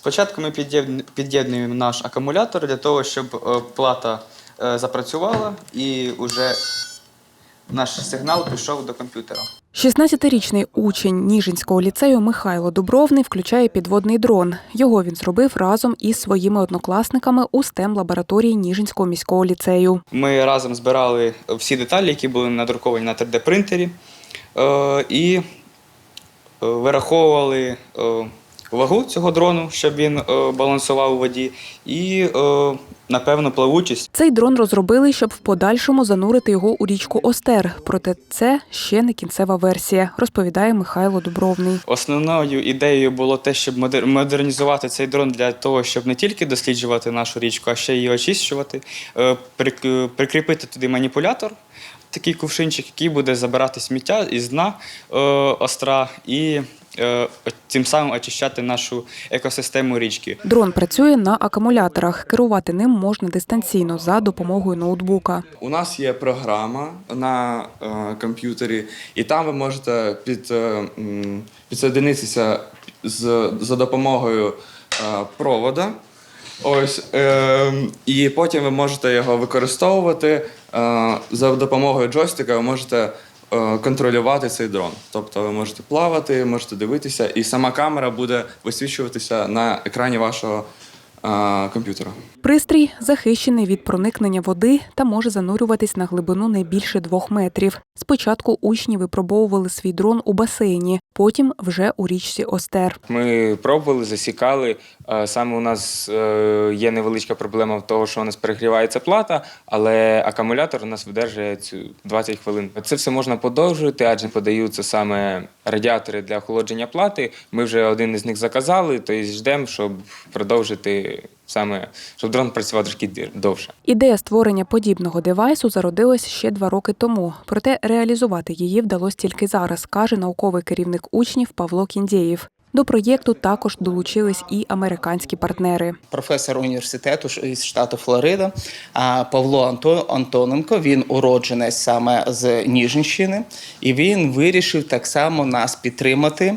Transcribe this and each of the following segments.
Спочатку ми під'єдн- під'єднуємо наш акумулятор для того, щоб е, плата е, запрацювала і вже наш сигнал пішов до комп'ютера. 16-річний учень Ніжинського ліцею Михайло Дубровний включає підводний дрон. Його він зробив разом із своїми однокласниками у stem лабораторії Ніжинського міського ліцею. Ми разом збирали всі деталі, які були надруковані на 3D-принтері, е, і вираховували вагу цього дрону, щоб він е, балансував у воді, і, е, напевно, плавучість. Цей дрон розробили, щоб в подальшому занурити його у річку Остер. Проте це ще не кінцева версія, розповідає Михайло Дубровний. Основною ідеєю було те, щоб модер- модернізувати цей дрон для того, щоб не тільки досліджувати нашу річку, а ще її очищувати, е, прикріпити туди маніпулятор, такий кувшинчик, який буде забирати сміття із дна е, остра і тим самим очищати нашу екосистему річки. Дрон працює на акумуляторах. Керувати ним можна дистанційно за допомогою ноутбука. У нас є програма на е, комп'ютері, і там ви можете під, е, підсоединитися з, за допомогою е, провода. Ось, е, і потім ви можете його використовувати е, за допомогою джойстика. Ви можете е, контролювати цей дрон. Тобто ви можете плавати, можете дивитися, і сама камера буде висвічуватися на екрані вашого е, комп'ютера. Пристрій захищений від проникнення води та може занурюватись на глибину не більше двох метрів. Спочатку учні випробовували свій дрон у басейні, потім вже у річці Остер. Ми пробували, засікали. Е, Саме у нас е, є невеличка проблема в того, що у нас перегрівається плата, але акумулятор у нас видержує цю 20 хвилин. Це все можна подовжувати, адже подаються саме радіатори для охолодження плати. Ми вже один із них заказали, тобто ждемо, щоб продовжити саме, щоб дрон працював трошки довше. Ідея створення подібного девайсу зародилась ще два роки тому. Проте реалізувати її вдалося тільки зараз, каже науковий керівник учнів Павло Кіндєєв. До проєкту також долучились і американські партнери. професор університету із штату Флорида Павло Анто- Антоненко. Він уродженець саме з Ніжинщини, і він вирішив так само нас підтримати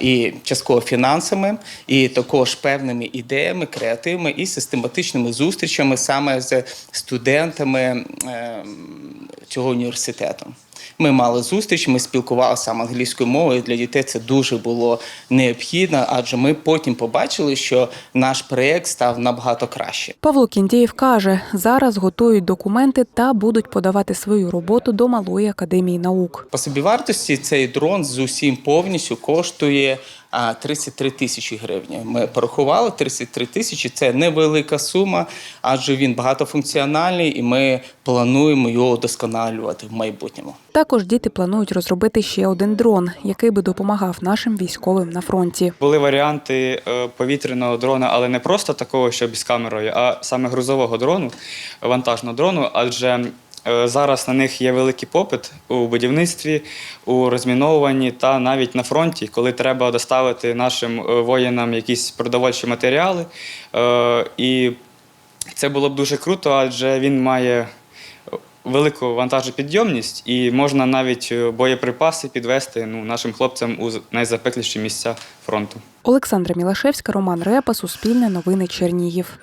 і частково фінансами, і також певними ідеями, креативами і систематичними зустрічами саме з студентами ем, цього університету. Ми мали зустріч, ми спілкувалися саме англійською мовою. Для дітей це дуже було необхідно, адже ми потім побачили, що наш проєкт став набагато краще. Павло Кіндєєв каже, зараз готують документи та будуть подавати свою роботу до Малої академії наук. По собівартості цей дрон з усім повністю коштує 33 тисячі гривень. Ми порахували 33 тисячі. Це невелика сума, адже він багатофункціональний, і ми плануємо його удосконалювати в майбутньому. Також діти планують розробити ще один дрон, який би допомагав нашим військовим на фронті. Були варіанти е, повітряного дрона, але не просто такого, що з камерою, а саме грузового дрону, вантажного дрону, адже зараз на них є великий попит у будівництві, у розміновуванні та навіть на фронті, коли треба доставити нашим е, воїнам якісь продовольчі матеріали. Е, І це було б дуже круто, адже він має велику вантажопідйомність і можна навіть е, боєприпаси підвести ну, нашим хлопцям у найзапекліші місця фронту. Олександра Мілашевська, Роман Репа, Суспільне новини Чернігів.